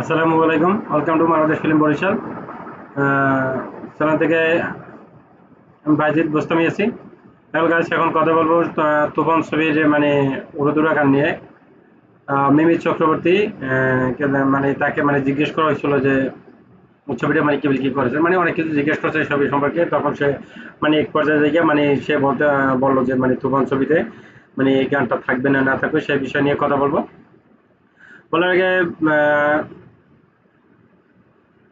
আসসালামু আলাইকুম। Welcome to Bangladesh film Barishal channel থেকে আমি বাইজিৎ বোস্তামি আছি। এখন গাছ এখন কথা বলব তুফান ছবির মানে উড়োদুরা গান নিয়ে। মিমি চক্রবর্তী মানে তাকে মানে জিজ্ঞেস করা হয়েছিল যে ছবিটা মানে কি কি করেছে। মানে অনেক কিছু জিজ্ঞেস করছে ছবি সম্পর্কে। তখন সে মানে এক পর্যায়ে গিয়ে মানে সে বলতে, বলল যে মানে তুফান ছবিতে মানে এই গানটা থাকবে না না থাকবে, সেই বিষয় নিয়ে কথা বলব। বলার আগে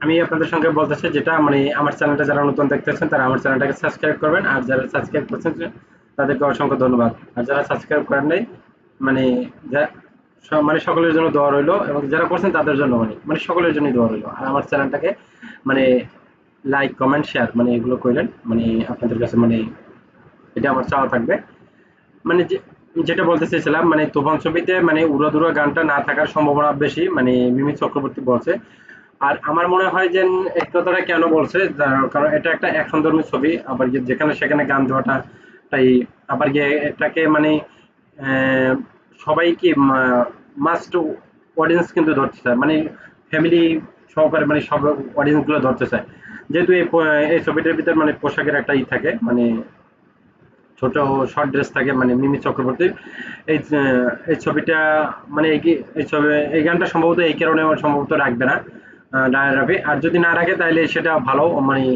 আমি আপনাদের সঙ্গে বলতেছি যেটা মানে আমার চ্যানেলটা যারা নতুন দেখতেছেন, তারা আমার চ্যানেলটাকে সাবস্ক্রাইব করবেন। আর যারা সাবস্ক্রাইব করছেন তাদেরকে অসংখ্য ধন্যবাদ। আর যারা সাবস্ক্রাইব করেন নাই মানে মানে সকলের জন্য দোয়া রইল এবং যারা করছেন তাদের জন্য মানে মানে সকলের জন্যই দোয়া রইল। আর আমার চ্যানেলটাকে মানে লাইক কমেন্ট শেয়ার মানে এগুলো করলেন মানে আপনাদের কাছে মানে এটা আমার চাওয়া থাকবে। মানে যেটা বলতে চেয়েছিলাম মানে তুফান ছবিতে মানে উড়াদুরা গানটা না থাকার সম্ভাবনা বেশি মানে মিমি চক্রবর্তী বলছে। আর আমার মনে হয় যে এই কথাটা কেন বলছে? কারণ এটা একটা অ্যাকশনধর্মী ছবি আবার গিয়ে যেখানে সেখানে গান দেওয়াটা তাই আবার গিয়ে এটাকে মানে আহ, সবাই কি মাস্ট অডিয়েন্স কিন্তু ধরতে চায়। মানে ফ্যামিলি সহকারে মানে সব অডিয়েন্সগুলো ধরতে চায়। যেহেতু এই এই ছবিটার ভিতর মানে পোশাকের একটা ই থাকে মানে ছোট শর্ট ড্রেস থাকে মানে মিমি চক্রবর্তীর। এই এই ছবিটা মানে এই ছবি এই গানটা সম্ভবত এই কারণে সম্ভবত রাখবে না। ডায়ার রাখবে। আর যদি না রাখে, তাহলে সেটা ভালো মানে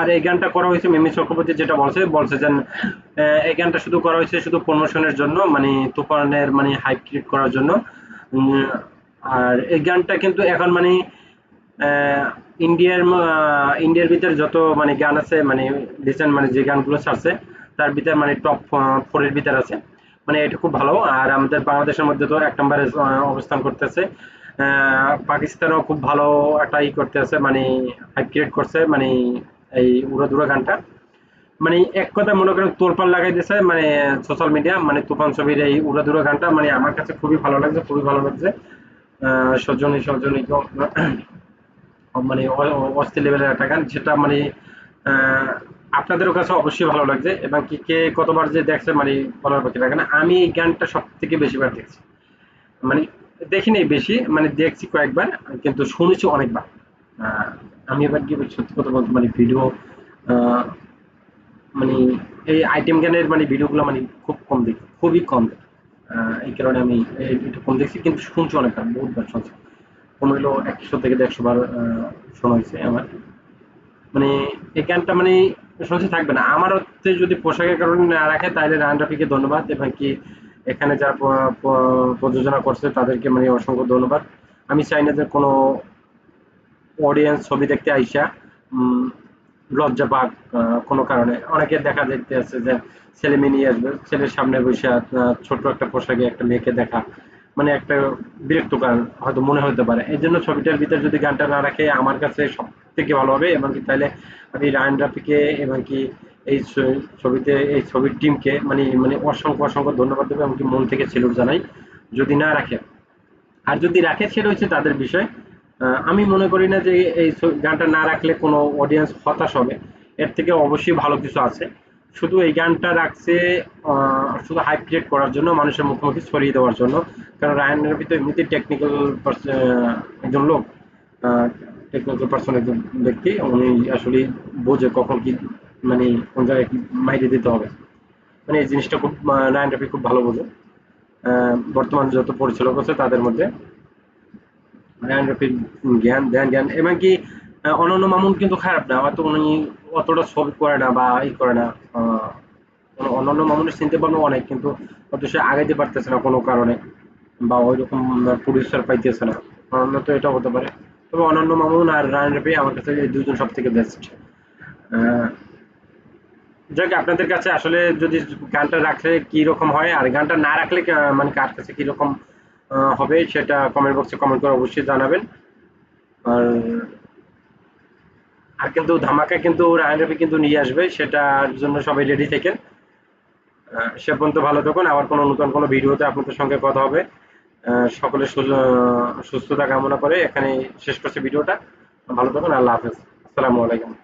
আর এই গানটা করা হয়েছে মিমি চক্রবর্তী, যেটা বলছে বলছে যে এই গানটা শুধু করা হয়েছে শুধু প্রমোশনের জন্য মানে তুফানের মানে হাইপ ক্রিয়েট করার জন্য। আর এই গানটা কিন্তু এখন মানে ইন্ডিয়ার ইন্ডিয়ার ভিতর যত মানে গান আছে মানে রিসেন্ট মানে যে গানগুলো ছাড়ছে, তার ভিতরে মানে টপ ফোরের ভিতরে আছে। মানে এটা খুব ভালো। আর আমাদের বাংলাদেশের মধ্যে তো এক নম্বরে অবস্থান করতেছে। পাকিস্তানও খুব ভালো একটা ই করতেছে মানে হাইপ ক্রিয়েট করছে মানে এই উড়াদুরা গানটা। মানে এক কথা মনে করেন তোলপাড় লাগাই দিয়েছে মানে সোশ্যাল মিডিয়া মানে তুফান ছবির এই উড়াদুরা গানটা মানে আমার কাছে খুবই ভালো লাগছে খুবই ভালো লাগছে। সজনী সজনী মানে অস্থির লেভেলের একটা গান যেটা মানে আহ, আপনাদেরও কাছে অবশ্যই ভালো লাগছে এবং কি কে কতবার যে দেখছে মানে বলার পক্ষে লাগে না। আমি এই গানটা সব থেকে বেশিবার দেখছি। মানে দেখিনি বেশি মানে দেখছি কয়েকবার, কিন্তু শুনেছি অনেকবার। আমি এবার কি সত্যি কথা বলতে মানে ভিডিও মানে এই আইটেম গানের মানে ভিডিওগুলো মানে খুব কম দেখি, খুবই কম দেখি। এই কারণে আমি একটু কম দেখছি, কিন্তু শুনছি অনেকবার, বহুতবার শুনছি। কম হইলেও একশো থেকে দেড়শো বার শোনা হয়েছে আমার। মানে এই গানটা মানে শুনছে থাকবে না। আমার হচ্ছে যদি পোশাকের কারণে না রাখে, তাহলে রায়ন রাফিকে ধন্যবাদ এবং কি এখানে যারা প্রযোজনা করছে তাদেরকে মানে অসংখ্য ধন্যবাদ। আমি চাই না যে কোনো অডিয়েন্স ছবি দেখতে আইসা লজ্জা পাক কোনো কারণে। অনেকে দেখা দেখতে আছে যে ছেলে মেয়ে নিয়ে আসবে, ছেলের সামনে বসে ছোট একটা পোশাকে একটা মেয়েকে দেখা মানে একটা বিরক্তকর হয়তো মনে হতে পারে। এই জন্য ছবিটার ভিতরে যদি গানটা না রাখে, আমার কাছে সব থেকে ভালো হবে। এবং কি তাহলে আমি রায়ন রাফিকে এবং কি এই ছবিতে এই ছবির টিমকে মানে মানে অসংখ্য অসংখ্য ধন্যবাদ দেবো এমনকি মন থেকে সেলুট জানাই। যদি না রাখে, আর যদি রাখে সেটা হচ্ছে তাদের বিষয়। আমি মনে করি না যে এই গানটা না রাখলে কোনো অডিয়েন্স হতাশ হবে। এর থেকে অবশ্যই ভালো কিছু আছে। শুধু এই গানটা রাখছে শুধু হাইপ ক্রিয়েট করার জন্য, মানুষের মুখোমুখি ছড়িয়ে দেওয়ার জন্য। কারণ রায়ন রফি তো এমনিতেই টেকনিক্যাল একজন লোক। টেকনিক্যাল পার্সন একজন ব্যক্তি। উনি আসলে বোঝে কখন কি মানে কোন জায়গায় মাইরে দিতে হবে? মানে এই জিনিসটা খুব রায়ন রফি খুব ভালো বোঝে। বর্তমান যত পরিচালক আছে তাদের মধ্যে রায়ন রফির জ্ঞান ধ্যান জ্ঞান এমনকি অনন্য মামুন কিন্তু খারাপ না। হয়তো উনি অতটা ছবি করে না বা ই করে না। আহ, অনন্য মামুনের চিনতে পারব অনেক কিন্তু হয়তো সে আগাইতে পারতেছে না কোনো কারণে বা ওই রকম প্রডিউসার পাইতেছে না। অনন্য তো এটা হতে পারে। তবে অনন্য মামুন আর রায়ন রফি আমার কাছে এই দুজন সব থেকে বেস্ট যাক, আপনাদের কাছে আসলে যদি গানটা রাখলে কি রকম হয়, আর গানটা না রাখলে মানে কার কাছে কি রকম হবে সেটা কমেন্ট বক্সে কমেন্ট করে অবশ্যই জানাবেন। আর আর কিন্তু ধামাকা কিন্তু রায়ন রফি কিন্তু নিয়ে আসবে, সেটার জন্য সবাই রেডি থাকেন। সে পর্যন্ত ভালো থাকুন। আবার কোনো নতুন কোনো ভিডিওতে আপনাদের সঙ্গে কথা হবে। সুজ- সুস্থতা কামনা করে এখানে শেষ করছি ভিডিওটা। ভালো থাকুন, আল্লাহ হাফেজ। আসসালামু আলাইকুম।